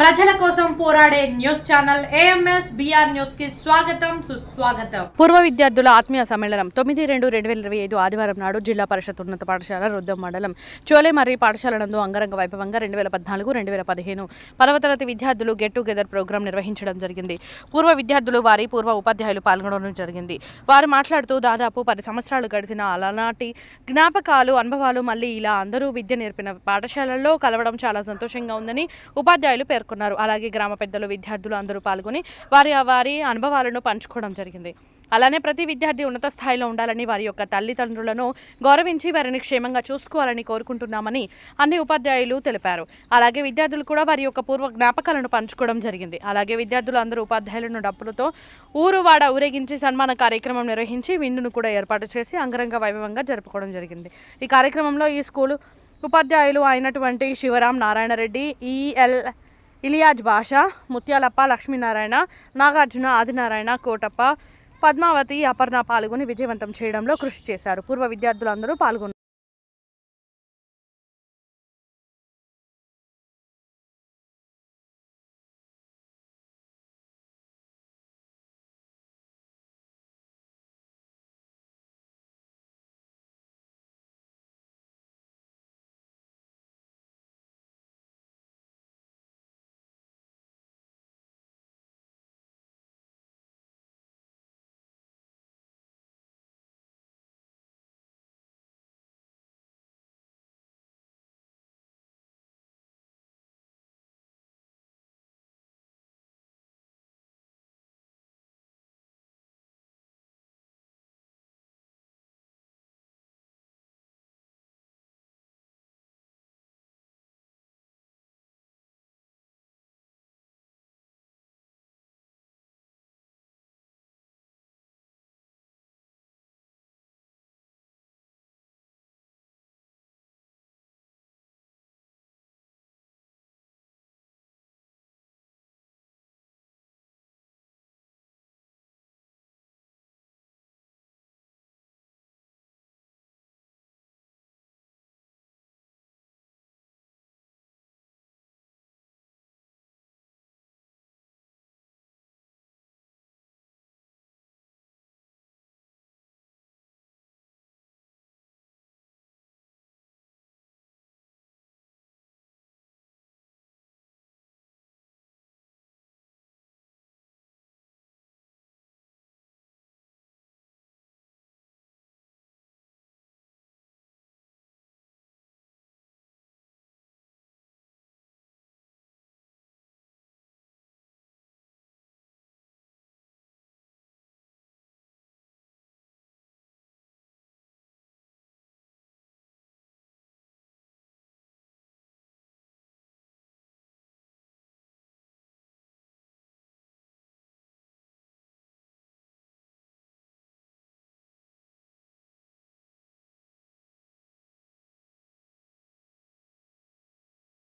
ప్రజల కోసం పోరాడే న్యూస్ ఛానల్ ఏఎంఎస్ బిఆర్ న్యూస్కి స్వాగతం సుస్వాగతం. పూర్వ విద్యార్థుల ఆత్మీయ సమ్మేళనం తొమ్మిది రెండు రెండు వేల ఇరవై ఐదు ఆదివారం నాడు జిల్లా పరిషత్ ఉన్నత పాఠశాల రుద్దం మండలం చోలేమర్రి పాఠశాల నందు అంగరంగ వైభవంగా రెండు వేల పద్నాలుగు రెండు వేల పదిహేను పదవ తరగతి విద్యార్థులు గెట్ టుగెదర్ ప్రోగ్రాం నిర్వహించడం జరిగింది. పూర్వ విద్యార్థులు వారి పూర్వ ఉపాధ్యాయులు పాల్గొనడం జరిగింది. వారు మాట్లాడుతూ దాదాపు పది సంవత్సరాలు గడిచిన అలనాటి జ్ఞాపకాలు అనుభవాలు మళ్ళీ ఇలా అందరూ విద్య నేర్పిన పాఠశాలల్లో కలవడం చాలా సంతోషంగా ఉందని ఉపాధ్యాయులు పేర్కొన్నారు. అలాగే గ్రామ పెద్దలు విద్యార్థులు అందరూ పాల్గొని వారి వారి అనుభవాలను పంచుకోవడం జరిగింది. అలానే ప్రతి విద్యార్థి ఉన్నత స్థాయిలో ఉండాలని వారి యొక్క తల్లిదండ్రులను గౌరవించి వారిని క్షేమంగా చూసుకోవాలని కోరుకుంటున్నామని అన్ని ఉపాధ్యాయులు తెలిపారు. అలాగే విద్యార్థులు కూడా వారి యొక్క పూర్వ జ్ఞాపకాలను పంచుకోవడం జరిగింది. అలాగే విద్యార్థులు అందరూ ఉపాధ్యాయులను డప్పులతో ఊరు వాడ ఊరేగించి సన్మాన కార్యక్రమం నిర్వహించి విందును కూడా ఏర్పాటు చేసి అంగరంగ వైభవంగా జరుపుకోవడం జరిగింది. ఈ కార్యక్రమంలో ఈ స్కూలు ఉపాధ్యాయులు అయినటువంటి శివరాం నారాయణరెడ్డి ఈఎల్ ఇలియాజ్ భాష ముత్యాలప్ప లక్ష్మీనారాయణ నాగార్జున ఆదినారాయణ కోటప్ప పద్మావతి అపర్ణ పాల్గొని విజయవంతం చేయడంలో కృషి చేశారు. పూర్వ విద్యార్థులందరూ పాల్గొన్నారు.